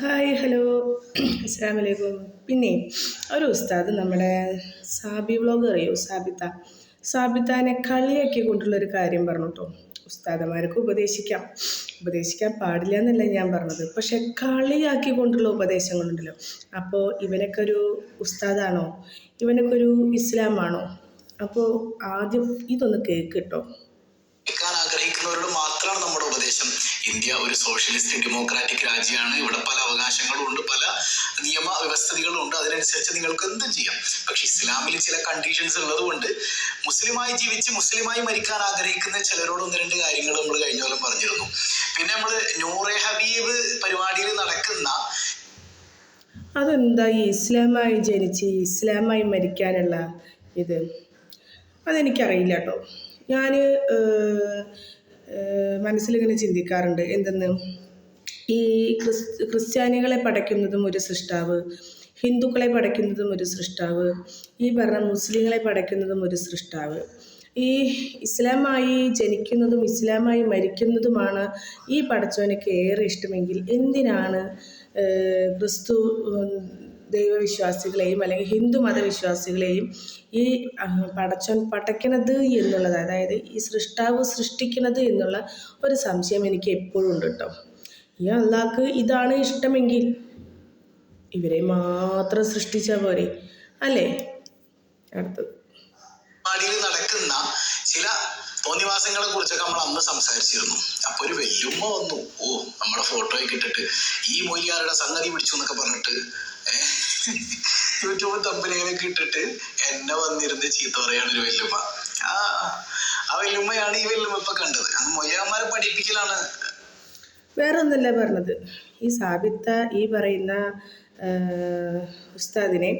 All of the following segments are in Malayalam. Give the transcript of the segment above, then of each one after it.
Hi hello. അസ്സാം വലൈക്കും പിന്നെ ഒരു ഉസ്താദ് നമ്മുടെ സാബി വ്ളോഗ് അറിയോ? സാബിത്ത സാബിത്താനെ കളിയാക്കി കൊണ്ടുള്ള ഒരു കാര്യം പറഞ്ഞു കേട്ടോ ഉസ്താദന്മാർക്ക് ഉപദേശിക്കാം. ഉപദേശിക്കാൻ പാടില്ല എന്നല്ല ഞാൻ പറഞ്ഞത്. പക്ഷെ കളിയാക്കി കൊണ്ടുള്ള ഉപദേശങ്ങളുണ്ടല്ലോ. അപ്പോൾ ഇവനൊക്കെ ഒരു ഉസ്താദാണോ? ഇവനൊക്കെ ഒരു ഇസ്ലാമാണോ? അപ്പോൾ ആദ്യം ഇതൊന്ന് കേക്ക് കേട്ടോ കേൾക്കാൻ ആഗ്രഹിക്കുന്നവരോട് മാത്രമാണ് നമ്മുടെ ഉപദേശം. ഇന്ത്യ ഒരു സോഷ്യലിസ്റ്റ് ഡെമോക്രാറ്റിക് രാജ്യമാണ്. ഇവിടെ പല അവകാശങ്ങളും ഉണ്ട് പല നിയമ വ്യവസ്ഥകളും ഉണ്ട്. അതിനനുസരിച്ച് നിങ്ങൾക്ക് എന്തും ചെയ്യാം? പക്ഷെ ഇസ്ലാമിൽ ചില കണ്ടീഷൻസ് ഉള്ളത് കൊണ്ട് മുസ്ലിമായി ജീവിച്ച് മുസ്ലിമായി മരിക്കാൻ ആഗ്രഹിക്കുന്ന ചിലരോട് ഒന്ന് രണ്ട് കാര്യങ്ങൾ നമ്മൾ കഴിഞ്ഞ കൊല്ലം പറഞ്ഞിരുന്നു. പിന്നെ നമ്മൾ നൂറെ ഹബീബ് പരിപാടിയിൽ നടക്കുന്ന അതെന്താ ഈ ഇസ്ലാമായി ജനിച്ച് ഇസ്ലാമായി മരിക്കാനുള്ള ഇത്? അതെനിക്കറിയില്ല കേട്ടോ. ഞാൻ മനസ്സിലിങ്ങനെ ചിന്തിക്കാറുണ്ട്. എന്തെന്ന്? ഈ ക്രിസ് ക്രിസ്ത്യാനികളെ പടയ്ക്കുന്നതും ഒരു സൃഷ്ടാവ് ഹിന്ദുക്കളെ പടയ്ക്കുന്നതും ഒരു സൃഷ്ടാവ് ഈ പറഞ്ഞ മുസ്ലിങ്ങളെ പടയ്ക്കുന്നതും ഒരു സൃഷ്ടാവ്. ഈ ഇസ്ലാമായി ജനിക്കുന്നതും ഇസ്ലാമായി മരിക്കുന്നതുമാണ് ഈ പടച്ചവനക്ക് ഏറെ ഇഷ്ടമെങ്കിൽ എന്തിനാണ് ക്രിസ്തു ദൈവവിശ്വാസികളെയും അല്ലെങ്കിൽ ഹിന്ദു മതവിശ്വാസികളെയും ഈ പടച്ചൻ പടയ്ക്കണത് എന്നുള്ളത് അതായത് ഈ സൃഷ്ടാവ് സൃഷ്ടിക്കണത് എന്നുള്ള ഒരു സംശയം എനിക്ക് എപ്പോഴും ഉണ്ട് കേട്ടോ. ഈ അള്ളാഹ്ക്ക് ഇതാണ് ഇഷ്ടമെങ്കിൽ ഇവരെ മാത്രം സൃഷ്ടിച്ചാൽ പോരെ അല്ലേ? അടുത്തത്. നടക്കുന്ന ചില തോന്നിവാസങ്ങളെ കുറിച്ചൊക്കെ നമ്മൾ അന്ന് സംസാരിച്ചിരുന്നു. അപ്പൊ ഒരു വെല്ലുമ്മ വന്നു. ഓ നമ്മുടെ ഫോട്ടോയൊക്കെ ഇട്ടിട്ട് ഈ മൊയ്യാരുടെ സംഗതി പിടിച്ചു എന്നൊക്കെ പറഞ്ഞിട്ട് ഏഹ്, യൂട്യൂബ് തമ്പനികളൊക്കെ ഇട്ടിട്ട് എന്നെ വന്നിരുന്ന് ചീത്ത പറയാണ് ഒരു വെല്ലുമ്മ. ആ ആ വെല്ലുമ്മയാണ് ഈ വെല്ലുമ്മ ഇപ്പൊ കണ്ടത്. അത് മൊയ്യാമാരെ പഠിപ്പിക്കലാണ്. വേറെ ഒന്നല്ല പറഞ്ഞത്. ഈ സാബിത്ത ഈ പറയുന്ന ഉസ്താദിനെ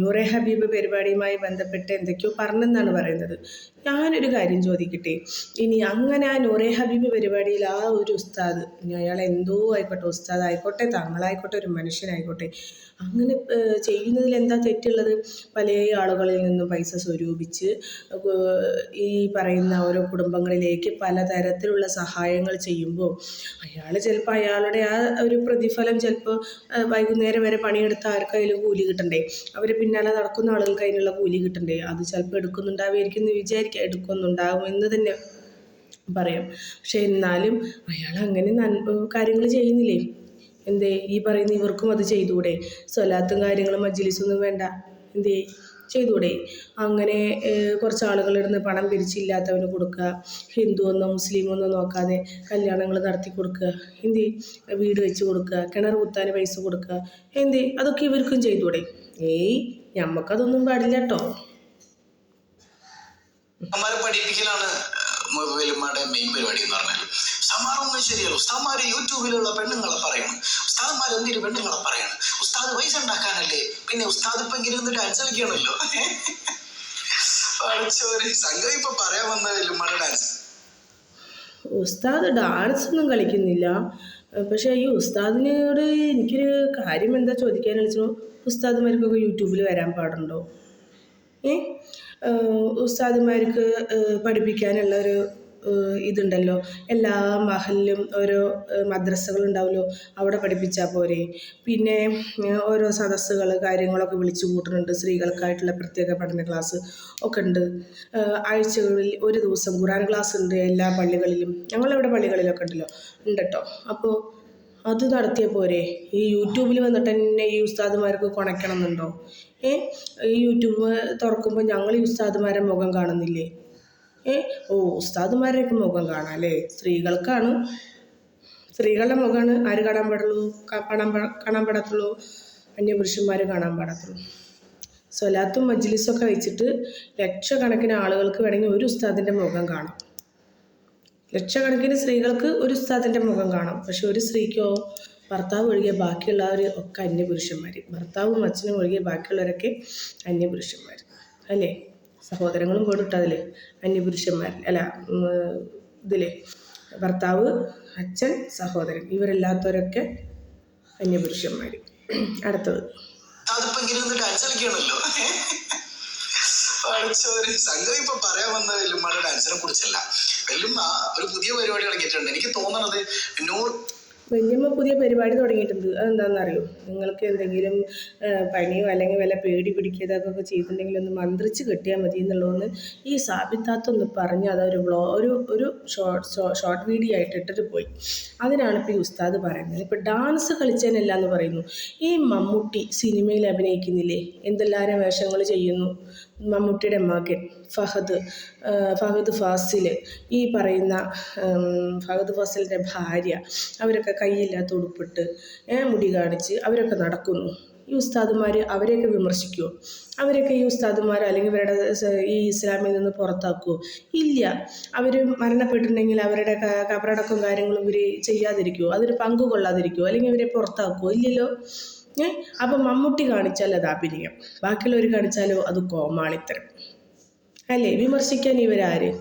നൂറെ ഹബീബ് പരിപാടിയുമായി ബന്ധപ്പെട്ട് എന്തൊക്കെയോ പറഞ്ഞെന്നാണ് പറയുന്നത്. ഞാനൊരു കാര്യം ചോദിക്കട്ടെ? ഇനി അങ്ങനെ ആ നൂറെ ഹബീബ് പരിപാടിയിൽ ആ ഒരു ഉസ്താദ് ഇനി അയാൾ എന്തോ ആയിക്കോട്ടെ ഉസ്താദ് ആയിക്കോട്ടെ തങ്ങളായിക്കോട്ടെ ഒരു മനുഷ്യനായിക്കോട്ടെ അങ്ങനെ ചെയ്യുന്നതിൽ എന്താ തെറ്റുള്ളത്? പല ആളുകളിൽ നിന്നും പൈസ സ്വരൂപിച്ച് ഈ പറയുന്ന ഓരോ കുടുംബങ്ങളിലേക്ക് പലതരത്തിലുള്ള സഹായങ്ങൾ ചെയ്യുമ്പോൾ അയാൾ ചിലപ്പോൾ അയാളുടെ ആ ഒരു പ്രതിഫലം ചിലപ്പോൾ വൈകുന്നേരം വരെ പണിയെടുത്ത ആർക്കായാലും കൂലി കിട്ടണ്ടേ? അവർ പിന്നാലെ നടക്കുന്ന ആളുകൾക്ക് അതിനുള്ള കൂലി കിട്ടണ്ടേ? അത് ചിലപ്പോൾ എടുക്കുന്നുണ്ടാവുമായിരിക്കും എന്ന് വിചാരിക്കുക എടുക്കുന്നുണ്ടാകും എന്ന് തന്നെ പറയാം. പക്ഷെ എന്നാലും അയാൾ അങ്ങനെ കാര്യങ്ങൾ ചെയ്യുന്നില്ലേ? എന്തേ? ഈ പറയുന്ന ഇവർക്കും അത് ചെയ്തുകൂടെ? സ്വലാത്തും കാര്യങ്ങളും മജ്ലിസൊന്നും വേണ്ട. എന്തേ? ചെയ്തുകൂടെ? അങ്ങനെ കുറച്ച് ആളുകളിരുന്ന് പണം പിരിച്ചില്ലാത്തവന് കൊടുക്കുക. ഹിന്ദു എന്നോ മുസ്ലിം എന്നോ നോക്കാതെ കല്യാണങ്ങൾ നടത്തി കൊടുക്കുക. എന്തേ? വീട് വെച്ച് കൊടുക്കുക. കിണർ കുത്താൻ പൈസ കൊടുക്കുക. എന്തേ? അതൊക്കെ ഇവർക്കും ചെയ്തുകൂടെ? ഏയ് ഞമ്മക്കതൊന്നും പാടില്ല കേട്ടോ ഉസ്താമാരെ പഠിപ്പിക്കലാണ് വെല്ലുമ്മയുടെ മെയിൻ പരിപാടി എന്ന് പറഞ്ഞാൽ ഉസ്താമാരൊന്നും ശരിയല്ല. ഉസ്താമാര് യൂട്യൂബിലുള്ള പെണ്ണുങ്ങളെ പറയണം. ഉസ്താദ്മാർ എന്തിനു പെണ്ണുങ്ങളെ പറയണം? ഉസ്താദ് പൈസ ഉണ്ടാക്കാനല്ലേ? പിന്നെ ഉസ്താദ് ഇപ്പൊ ഇങ്ങനെ ഡാൻസ് കളിക്കണല്ലോ പഠിച്ചവര് സംഘം ഇപ്പൊ പറയാൻ വന്ന ഡാൻസ് ഉസ്താദ് ഡാൻസ് ഒന്നും കളിക്കുന്നില്ല. പക്ഷേ ഈ ഉസ്താദിനോട് എനിക്കൊരു കാര്യം എന്താ ചോദിക്കാൻ വെച്ചു ഉസ്താദ്മാർക്കൊക്കെ യൂട്യൂബിൽ വരാൻ പാടുണ്ടോ? ഏ? ഉസ്താദുമാർക്ക് പഠിപ്പിക്കാനുള്ള ഒരു ഇതുണ്ടല്ലോ. എല്ലാ മഹലിലും ഓരോ മദ്രസകളുണ്ടാവുമല്ലോ അവിടെ പഠിപ്പിച്ചാൽ പോരെ. പിന്നെ ഓരോ സദസ്സുകൾ കാര്യങ്ങളൊക്കെ വിളിച്ചു കൂട്ടുന്നുണ്ട്. സ്ത്രീകൾക്കായിട്ടുള്ള പ്രത്യേക പഠന ക്ലാസ് ഒക്കെ ഉണ്ട്. ആഴ്ചകളിൽ ഒരു ദിവസം ഖുറാൻ ക്ലാസ് ഉണ്ട് എല്ലാ പള്ളികളിലും. ഞങ്ങളിവിടെ പള്ളികളിലൊക്കെ ഉണ്ടല്ലോ. ഉണ്ട് കേട്ടോ അപ്പോൾ അത് നടത്തിയ പോരെ. ഈ യൂട്യൂബിൽ വന്നിട്ട് തന്നെ ഈ ഉസ്താദുമാർക്ക് കൊണക്കണം എന്നുണ്ടോ ഏ? ഈ യൂട്യൂബ് തുറക്കുമ്പോൾ ഞങ്ങൾ ഈ ഉസ്താദുമാരെ മുഖം കാണുന്നില്ലേ? ഏ? ഓ ഉസ്താദുമാരുടെയൊക്കെ മുഖം കാണാം അല്ലേ? സ്ത്രീകൾക്കാണ്. സ്ത്രീകളുടെ മുഖമാണ് ആര് കാണാൻ പാടുള്ളൂ? കാണാൻ കാണാൻ പാടത്തുള്ളൂ? അന്യപുരുഷന്മാർ കാണാൻ പാടത്തുള്ളൂ. സ്വലാത്തും മജ്ലിസും ഒക്കെ വെച്ചിട്ട് ലക്ഷക്കണക്കിന് ആളുകൾക്ക് വേണമെങ്കിൽ ഒരു ഉസ്താദിന്റെ മുഖം കാണാം. ലക്ഷക്കണക്കിന് സ്ത്രീകൾക്ക് ഒരു ഉസ്താദിന്റെ മുഖം കാണാം. പക്ഷെ ഒരു സ്ത്രീക്കോ ഭർത്താവ് ഒഴികെ ബാക്കിയുള്ളവർ ഒക്കെ അന്യപുരുഷന്മാർ ഭർത്താവും അച്ഛനും ഒഴികെ ബാക്കിയുള്ളവരൊക്കെ അന്യപുരുഷന്മാർ അല്ലേ? സഹോദരങ്ങളും പോയിട്ടതില്ലേ അന്യപുരുഷന്മാർ അല്ല ഇതിലെ ഭർത്താവ് അച്ഛൻ സഹോദരൻ ഇവരല്ലാത്തവരൊക്കെ അന്യപുരുഷന്മാർ അടുത്തത്. ഒന്ന് ഡാൻസ് കളിക്കണല്ലോ. സംഗതി ഇപ്പൊ പറയാൻ വന്ന വെല്ലുമ്മയുടെ ഡാൻസിനെ കുറിച്ചല്ല. വെല്ലുമ്മ ഒരു പുതിയ പരിപാടി തുടങ്ങിയിട്ടുണ്ട്. എനിക്ക് തോന്നണത് നൂർ വല്യമ്മ പുതിയ പരിപാടി തുടങ്ങിയിട്ടുണ്ട്. അതെന്താണെന്നറിയോ? നിങ്ങൾക്ക് എന്തെങ്കിലും പനിയോ അല്ലെങ്കിൽ വല്ല പേടി പിടിക്കിയതൊക്കെ ചെയ്തിട്ടുണ്ടെങ്കിൽ ഒന്ന് മന്ത്രിച്ച് കിട്ടിയാൽ മതി എന്നുള്ളതൊന്ന് ഈ സാബിത്താത്തൊന്ന് പറഞ്ഞ് അതൊരു വ്ളോ ഒരു ഒരു ഷോർട്ട് ഷോർട്ട് വീഡിയോ ആയിട്ട് ഇട്ടിട്ട് പോയി. അതിനാണ് ഇപ്പോൾ ഈ ഉസ്താദ് പറയുന്നത്. ഇപ്പോൾ ഡാൻസ് കളിച്ചതിനല്ല എന്ന് പറയുന്നു. ഈ മമ്മൂട്ടി സിനിമയിൽ അഭിനയിക്കുന്നില്ലേ? എന്തെല്ലാവരും വേഷങ്ങൾ ചെയ്യുന്നു? മമ്മൂട്ടിയുടെ മകൻ ഫഹദ് ഫഹദ് ഫാസിൽ ഈ പറയുന്ന ഫഹദ് ഫാസിലിന്റെ ഭാര്യ അവരൊക്കെ കയ്യില്ലാത്ത ഉടുപ്പിട്ട് മുടി കാണിച്ച് അവരൊക്കെ നടക്കുന്നു. ഈ ഉസ്താദുമാർ അവരെയൊക്കെ വിമർശിക്കുമോ അവരൊക്കെ ഈ ഉസ്താദുമാർ അല്ലെങ്കിൽ ഇവരുടെ ഈ ഇസ്ലാമിൽ നിന്ന് പുറത്താക്കുമോ ഇല്ല. അവർ മരണപ്പെട്ടിട്ടുണ്ടെങ്കിൽ അവരുടെ കബറടക്കം കാര്യങ്ങളും ഇവർ ചെയ്യാതിരിക്കുമോ അതിന് പങ്ക് കൊള്ളാതിരിക്കുമോ അല്ലെങ്കിൽ ഇവരെ പുറത്താക്കുമോ ഇല്ലല്ലോ. ഏ? അപ്പൊ മമ്മൂട്ടി കാണിച്ചാൽ അത് അഭിനയം. ബാക്കിയുള്ളവർ കാണിച്ചാലോ? അത് കോമാളിത്തരം. അല്ലേ? വിമർശിക്കാൻ ഇവരാര്?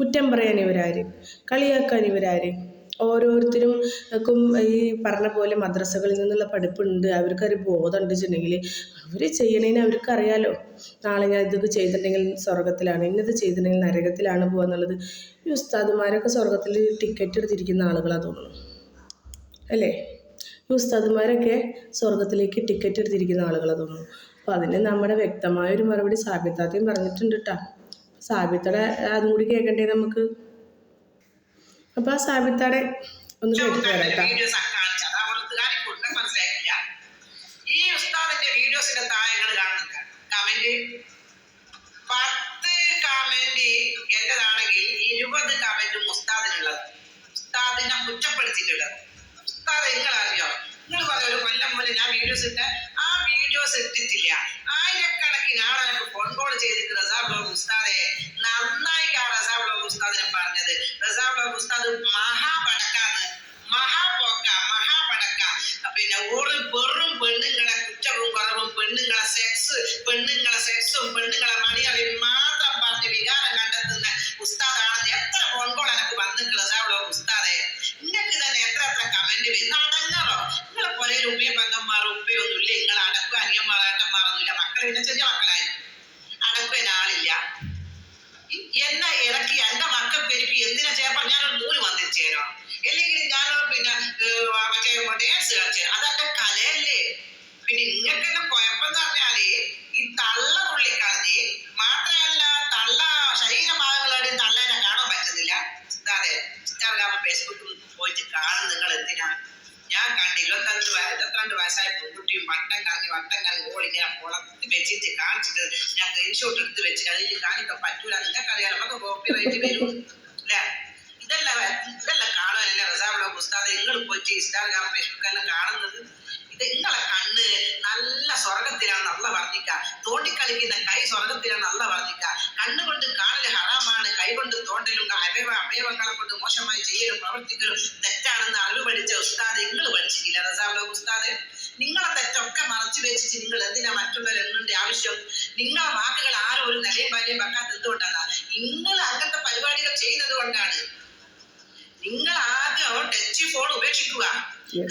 കുറ്റം പറയാൻ ഇവരാര്? കളിയാക്കാൻ ഇവരാര്? ഓരോരുത്തരും ഈ പറഞ്ഞ പോലെ മദ്രസകളിൽ നിന്നുള്ള പഠിപ്പുണ്ട്. അവർക്കൊരു ബോധം ഉണ്ട് വെച്ചിട്ടുണ്ടെങ്കിൽ അവർ ചെയ്യണേന് അവർക്കറിയാലോ. നാളെ ഞാൻ ഇതൊക്കെ ചെയ്തിട്ടുണ്ടെങ്കിൽ സ്വർഗത്തിലാണ് ഇന്നത് ചെയ്തിട്ടുണ്ടെങ്കിൽ നരകത്തിലാണ് പോകുക എന്നുള്ളത്. ഈ ഉസ്താദുമാരൊക്കെ സ്വർഗത്തിൽ ടിക്കറ്റ് എടുത്തിരിക്കുന്ന ആളുകളാണ് തോന്നുന്നു. അല്ലേ? ഈ ഉസ്താദുമാരൊക്കെ സ്വർഗത്തിലേക്ക് ടിക്കറ്റ് എടുത്തിരിക്കുന്ന ആളുകളാണ് തോന്നുന്നു. അപ്പോൾ അതിന് നമ്മുടെ വ്യക്തമായ ഒരു മറുപടി സാബിത്താത്തയും പറഞ്ഞിട്ടുണ്ട് കേട്ടോ സാബിത്തയുടെ അതും കൂടി കേൾക്കണ്ടേ നമുക്ക്? അപ്പോൾ ആ സാബിത്തയുടെ ഒന്ന് കേട്ടിട്ട് വരാം കേട്ടോ വീഡിയോസ് കാണിച്ചു അത് അവൾക്ക് കാണിക്കൂടെ മനസ്സിലാക്കില്ല ഈ ഉസ്താദിന്റെ വീഡിയോസിന്റെ താഴെകൾ കാണുന്നുണ്ട് കമന്റ് പത്ത് കമന്റ് എന്റേതാണെങ്കിൽ ഇരുപത് കമന്റും ഉസ്താദിനുള്ളത് ഉസ്താദിനെ കുറ്റപ്പെടുത്തിയിട്ടുള്ളത് ഉസ്താദ് നിങ്ങൾ അറിയോ നിങ്ങൾ പറഞ്ഞ ഒരു കൊല്ലം പോലെ ഞാൻ വീഡിയോസ് ഇട്ട് ആ വീഡിയോസ് ഇട്ടിട്ടില്ല. പോയിട്ട് ഇൻസ്റ്റാഗ്രാം ഫേസ്ബുക്ക് എല്ലാം കാണുന്നത്. ഇത് നിങ്ങളെ കണ്ണ് നല്ല സ്വർഗത്തിലാണ് നല്ല വർദ്ധിക്ക. തോണ്ടിക്കളിക്കുന്ന കൈ സ്വർഗത്തിലാണ് നല്ല വർദ്ധിക്ക. കണ്ണുകൊണ്ട് കാണൽ ഹറാമാണ് കൈ കൊണ്ട് തോണ്ടലും അവയവ അവയവങ്ങളെ കൊണ്ട് മോശമായി ചെയ്യലും പ്രവർത്തിക്കലും തെറ്റാണെന്ന് അറിവ് പഠിച്ച ഉസ്താദ് നിങ്ങൾ പഠിച്ചിട്ടില്ല. റസാബ് ഉസ്താദ് നിങ്ങളെ തെറ്റൊക്കെ മറച്ചു വെച്ചിട്ട് നിങ്ങൾ എന്തിനാ മറ്റുള്ളവർ എണ്ണേണ്ട ആവശ്യം? നിങ്ങളെ വാക്കുകൾ ആരും ഒരു നിലയും ഭാര്യയും വെക്കാത്ത എന്തുകൊണ്ടാണ്? നിങ്ങൾ അങ്ങനത്തെ പരിപാടികൾ ചെയ്യുന്നത് കൊണ്ടാണ്. നിങ്ങൾ ആദ്യം ടച്ച് ഫോൺ ഉപേക്ഷിക്കുക.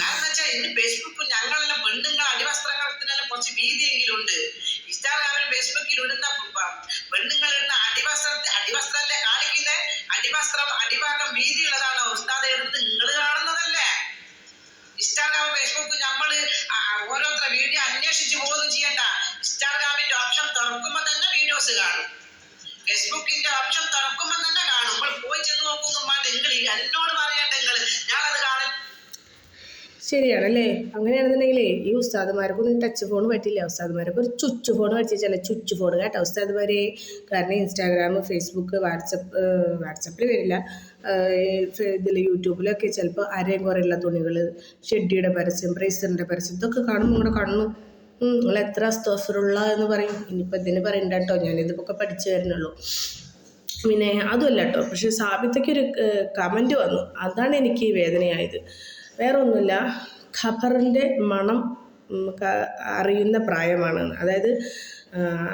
കാരണം വെച്ചാൽ ഇന്ന് ഫേസ്ബുക്ക് ഞങ്ങളെല്ലാം പെണ്ണുങ്ങൾ അടിവസ്ത്രങ്ങളത്തിനെല്ലാം കുറച്ച് ഭീതിയെങ്കിലും ഉണ്ട് ഇൻസ്റ്റാഗ്രാമിൽ ഫേസ്ബുക്കിൽ ഇടുന്ന പെണ്ണുങ്ങൾ ഇടുന്ന അടിവസ്ത്ര അടിവസ്ത്രല്ലേ കാണിക്കുന്നത് അടിവസ്ത്രം അടിഭാഗം ഭീതിയുള്ളതാണ്. ഉസ്താദ് എടുത്ത് നിങ്ങൾ കാണുന്നതല്ലേ? ഇൻസ്റ്റാഗ്രാം ഫേസ്ബുക്ക് നമ്മൾ ഓരോരുത്തർ വീഡിയോ അന്വേഷിച്ച് പോകുന്നു ചെയ്യണ്ട. ഇൻസ്റ്റാഗ്രാമിന്റെ ഓപ്ഷൻ തുറക്കുമ്പോ തന്നെ വീഡിയോസ് കാണും. ഫേസ്ബുക്കിന്റെ ഓപ്ഷൻ തുറക്കുമ്പോ തന്നെ കാണും നമ്മൾ പോയി ചെന്ന് നോക്കുന്നു നിങ്ങൾ എന്നോട് പറയണ്ട നിങ്ങൾ ഞാനത് കാണും. ശരിയാണല്ലേ? അങ്ങനെയാണെന്നുണ്ടെങ്കിലേ ഈ ഉസ്താദുമാർക്കൊന്നും ടച്ച് ഫോൺ പറ്റില്ല. ഉസ്താദുമാർക്ക് ഒരു ചുച്ച് ഫോൺ പറ്റിച്ചല്ല ചുച്ച് ഫോൺ കേട്ടോ ഉസ്താദുമാരെ. കാരണം ഇൻസ്റ്റാഗ്രാം ഫേസ്ബുക്ക് വാട്സപ്പ് വാട്സപ്പിൽ വരില്ല. ഇതിൽ യൂട്യൂബിലൊക്കെ ചിലപ്പോൾ അരയും കുറയുള്ള തുണികൾ ഷെഡിയുടെ പരസ്യം ബ്രേസറിന്റെ പരസ്യം ഇതൊക്കെ കാണുമ്പോൾ നിങ്ങളുടെ കണ്ണു. നിങ്ങൾ എത്ര അസ്തോഫറുള്ള എന്ന് പറയും. ഇനിയിപ്പോൾ ഇതിന് പറയണ്ട കേട്ടോ. ഞാനിതൊക്കെ പഠിച്ചു വരുന്നുള്ളൂ. പിന്നെ അതുമല്ല കേട്ടോ പക്ഷെ സാബിത്തയ്ക്ക് ഒരു കമന്റ് വന്നു. അതാണ് എനിക്ക് വേദനയായത്. വേറെ ഒന്നുമില്ല ഖബറിന്റെ മണം അറിയുന്ന പ്രായമാണെന്ന്. അതായത്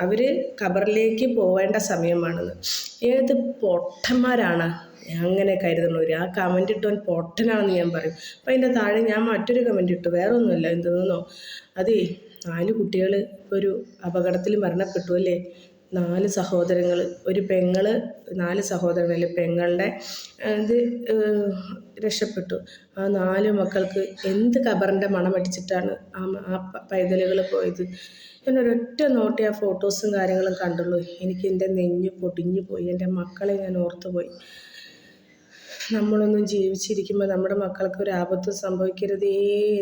അവർ ഖബറിലേക്ക് പോവേണ്ട സമയമാണെന്ന്. ഏത് പൊട്ടന്മാരാണ് അങ്ങനെ കരുതുന്നവർ ആ കമന്റ് ഇട്ടവൻ പൊട്ടനാണെന്ന് ഞാൻ പറയും. അപ്പം അതിന്റെ താഴെ ഞാൻ മറ്റൊരു കമന്റ് ഇട്ടു. വേറെ ഒന്നുമല്ല എന്തെന്നോ. അതേ നാല് കുട്ടികൾ ഒരു അപകടത്തിൽ മരണപ്പെട്ടു അല്ലേ? നാല് സഹോദരങ്ങൾ ഒരു പെങ്ങൾ നാല് സഹോദരങ്ങളിൽ പെങ്ങളുടെ ഇത് രക്ഷപ്പെട്ടു. ആ നാല് മക്കൾക്ക് എന്ത് കബറിന്റെ മണമടിച്ചിട്ടാണ് ആ ആ പൈതലുകൾ പോയത്? ഞാൻ ഒരൊറ്റ നോട്ടി ആ ഫോട്ടോസും കാര്യങ്ങളും കണ്ടുള്ളൂ. എനിക്ക് എന്റെ നെഞ്ഞ് പൊടിഞ്ഞു പോയി. എന്റെ മക്കളെ ഞാൻ ഓർത്തുപോയി. നമ്മളൊന്നും ജീവിച്ചിരിക്കുമ്പോൾ നമ്മുടെ മക്കൾക്ക് ഒരു ആപത്തും സംഭവിക്കരുതേ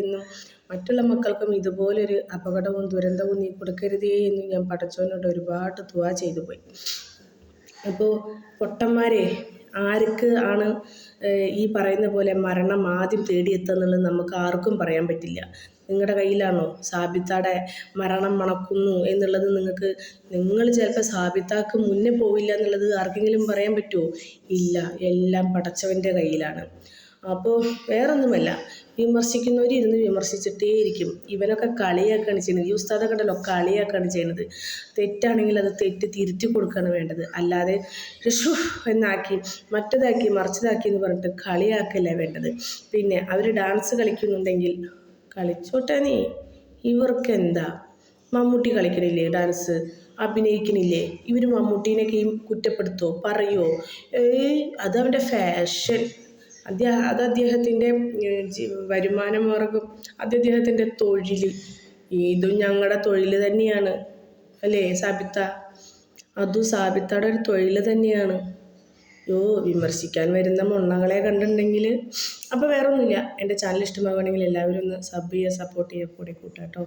എന്നും മറ്റുള്ള മക്കൾക്കും ഇതുപോലൊരു അപകടവും ദുരന്തവും നീ കൊടുക്കരുതേ എന്ന് ഞാൻ പടച്ചോനോട് ഒരുപാട് തുവാ ചെയ്തു പോയി. അപ്പോൾ പൊട്ടന്മാരെ ആർക്ക് ആണ് ഈ പറയുന്ന പോലെ മരണം ആദ്യം തേടിയെത്തുന്നുള്ളത് നമുക്ക് ആർക്കും പറയാൻ പറ്റില്ല. നിങ്ങളുടെ കയ്യിലാണോ സാബിത്താടെ മരണം മണക്കുന്നു എന്നുള്ളത് നിങ്ങൾക്ക് നിങ്ങൾ ചിലപ്പോൾ സാബിത്താക്ക് മുന്നേ പോവില്ല എന്നുള്ളത് ആർക്കെങ്കിലും പറയാൻ പറ്റുമോ ഇല്ല എല്ലാം പടച്ചവന്റെ കയ്യിലാണ്. അപ്പോൾ വേറൊന്നുമല്ല. വിമർശിക്കുന്നവർ ഇരുന്ന് വിമർശിച്ചിട്ടേ ഇരിക്കും ഇവനൊക്കെ കളിയാക്കാണ് ചെയ്യുന്നത്. ഈ ഉസ്താദൊക്കെ ഉണ്ടല്ലോ കളിയാക്കാണ് ചെയ്യുന്നത്. തെറ്റാണെങ്കിൽ അത് തെറ്റ് തിരുത്തി കൊടുക്കുകയാണ് വേണ്ടത്. അല്ലാതെ ഷു എന്നാക്കി മറ്റേതാക്കി മറിച്ചതാക്കി എന്ന് പറഞ്ഞിട്ട് കളിയാക്കല്ല വേണ്ടത്? പിന്നെ അവർ ഡാൻസ് കളിക്കുന്നുണ്ടെങ്കിൽ കളിച്ചോട്ടെ നീ. ഇവർക്ക് എന്താ മമ്മൂട്ടി കളിക്കണില്ലേ ഡാൻസ് അഭിനയിക്കണില്ലേ? ഇവർ മമ്മൂട്ടീനെയൊക്കെയും കുറ്റപ്പെടുത്തോ? പറയോ? ഏയ് അത് അവന്റെ ഫാഷൻ അദ്ദേഹ അത് അദ്ദേഹത്തിന്റെ വരുമാന മാർഗം അത് അദ്ദേഹത്തിന്റെ തൊഴിൽ ഇതും ഞങ്ങളുടെ തൊഴിൽ തന്നെയാണ്. അല്ലേ സാബിത്ത? അതും സാബിത്തയുടെ ഒരു തൊഴിൽ തന്നെയാണ്. യോ വിമർശിക്കാൻ വരുന്ന മുണ്ണകളെ കണ്ടിട്ടുണ്ടെങ്കിൽ അപ്പോൾ വേറെ ഒന്നുമില്ല എന്റെ ചാനൽ ഇഷ്ടമാവുകയാണെങ്കിൽ എല്ലാവരും ഒന്ന് സബ് ചെയ്യുക സപ്പോർട്ട് ചെയ്യുക കൂടെ കൂട്ടാട്ടോ.